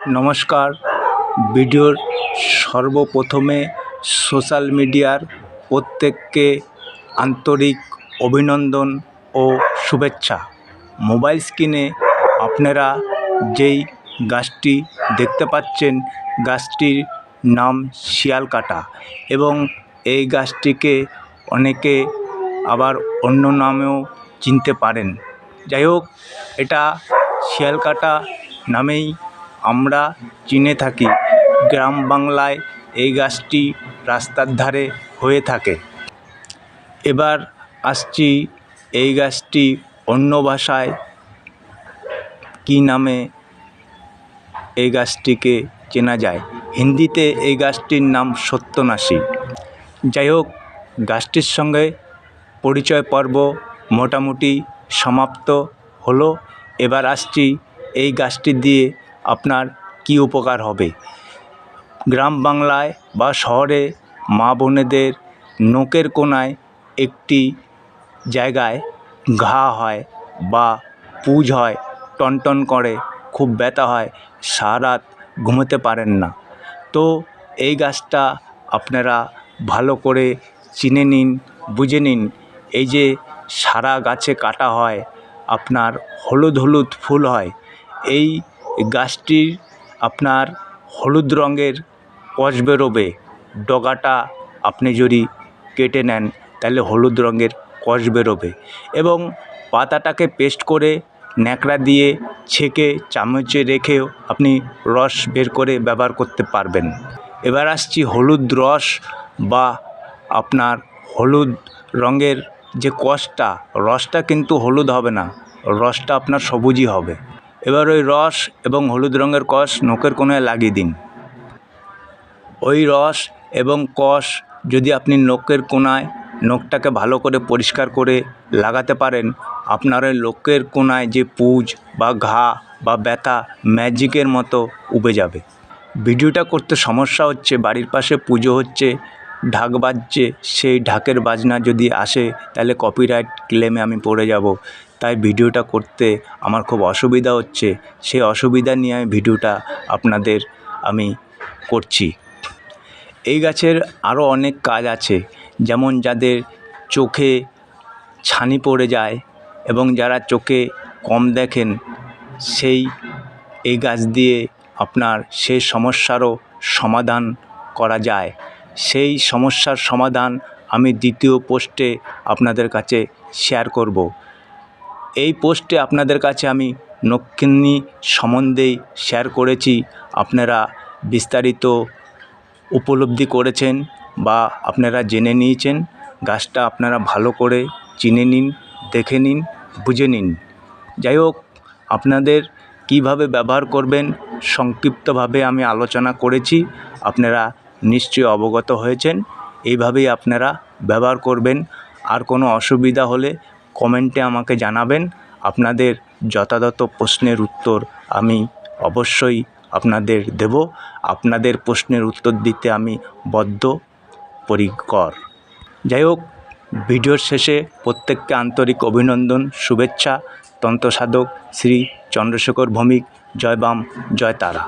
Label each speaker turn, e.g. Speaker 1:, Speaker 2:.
Speaker 1: নমস্কার। ভিডিওর সর্বপ্রথমে সোশ্যাল মিডিয়ার প্রত্যেককে আন্তরিক অভিনন্দন ও শুভেচ্ছা। মোবাইল স্ক্রিনে আপনারা যেই গাছটি দেখতে পাচ্ছেন, গাছটির নাম শিয়ালকাটা এবং এই গাছটিকে অনেকে আবার অন্য নামেও চিনতে পারেন। যাই হোক, এটা শিয়ালকাটা নামেই আমরা চিনে থাকি, গ্রাম বাংলায় এই গাছটি রাস্তার ধারে হয়ে থাকে। এবার আসছি এই গাছটি অন্য ভাষায় কী নামে এই গাছটিকে চেনা যায়। হিন্দিতে এই গাছটির নাম সত্যনাশী। যাই হোক, গাছটির সঙ্গে পরিচয় পর্ব মোটামুটি সমাপ্ত হলো। এবার আসছি এই গাছটি দিয়ে আপনার কী উপকার হবে? গ্রাম বাংলায় বা শহরে মা বোনেদের নোকের কোণায় একটি জায়গায় ঘা হয় বা পুজ হয়, টনটন করে, খুব ব্যথা হয় সারা রাত ঘুমোতে পারেন না। তো এই গাছটা আপনারা ভালো করে চিনে নিন, বুঝে নিন। এই যে সারা গাছে কাটা হয়, আপনার হলুদ হলুদ ফুল হয়, এই গাছটির আপনার হলুদ রঙের কষ বেরোবে ডগাটা আপনি যদি কেটে নেন, তাহলে হলুদ রঙের কষ বেরোবে এবং পাতাটাকে পেস্ট করে ন্যাকড়া দিয়ে ছেঁকে চামচে রেখেও আপনি রস বের করে ব্যবহার করতে পারবেন। এবার আসছি হলুদ রস বা আপনার হলুদ রঙের যে কষটা রসটা কিন্তু হলুদ হবে না, রসটা আপনার সবুজই হবে। এবার ওই রস এবং হলুদ রঙের কষ নোকের কোণায় লাগিয়ে দিন। ওই রস এবং কষ যদি আপনি নোকের কোণায় নোকটাকে ভালো করে পরিষ্কার করে লাগাতে পারেন, আপনার ওই লোকের কোণায় যে পুজ বা ঘা বা ব্যথা ম্যাজিকের মতো উবে যাবে। ভিডিওটা করতে সমস্যা হচ্ছে, বাড়ির পাশে পুজো হচ্ছে, ঢাক বাজছে, সেই ঢাকের বাজনা যদি আসে, তাহলে কপিরাইট ক্লেমে আমি পড়ে যাব। তাই ভিডিওটা করতে আমার খুব অসুবিধা হচ্ছে। সেই অসুবিধা নিয়ে আমি ভিডিওটা আপনাদের আমি করছি। এই গাছের আরও অনেক কাজ আছে, যেমন যাদের চোখে ছানি পড়ে যায় এবং যারা চোখে কম দেখেন, সেই এই গাছ দিয়ে আপনার সেই সমস্যারও সমাধান করা যায়। সেই সমস্যার সমাধান আমি দ্বিতীয় পোস্টে আপনাদের কাছে শেয়ার করব। এই পোস্টে আপনাদের কাছে আমি নক্কিন্নি সম্বন্ধেই শেয়ার করেছি। আপনারা বিস্তারিত উপলব্ধি করেছেন বা আপনারা জেনে নিয়েছেন, গাছটা আপনারা ভালো করে চিনে নিন, দেখে নিন, বুঝে নিন। যাই হোক, আপনাদের কীভাবে ব্যবহার করবেন সংক্ষিপ্তভাবে আমি আলোচনা করেছি, আপনারা নিশ্চয়ই অবগত হয়েছেন। এইভাবেই আপনারা ব্যবহার করবেন। আর কোনো অসুবিধা হলে কমেন্টে আমাকে জানাবেন। আপনাদের যথাযথ প্রশ্নের উত্তর আমি অবশ্যই আপনাদের দেব। আপনাদের প্রশ্নের উত্তর দিতে আমি বদ্ধপরিকর যাই হোক, ভিডিওর শেষে প্রত্যেককে আন্তরিক অভিনন্দন, শুভেচ্ছা। তন্ত্রসাধক শ্রী চন্দ্রশেখর ভৌমিক, জয় বাম, জয় তারা।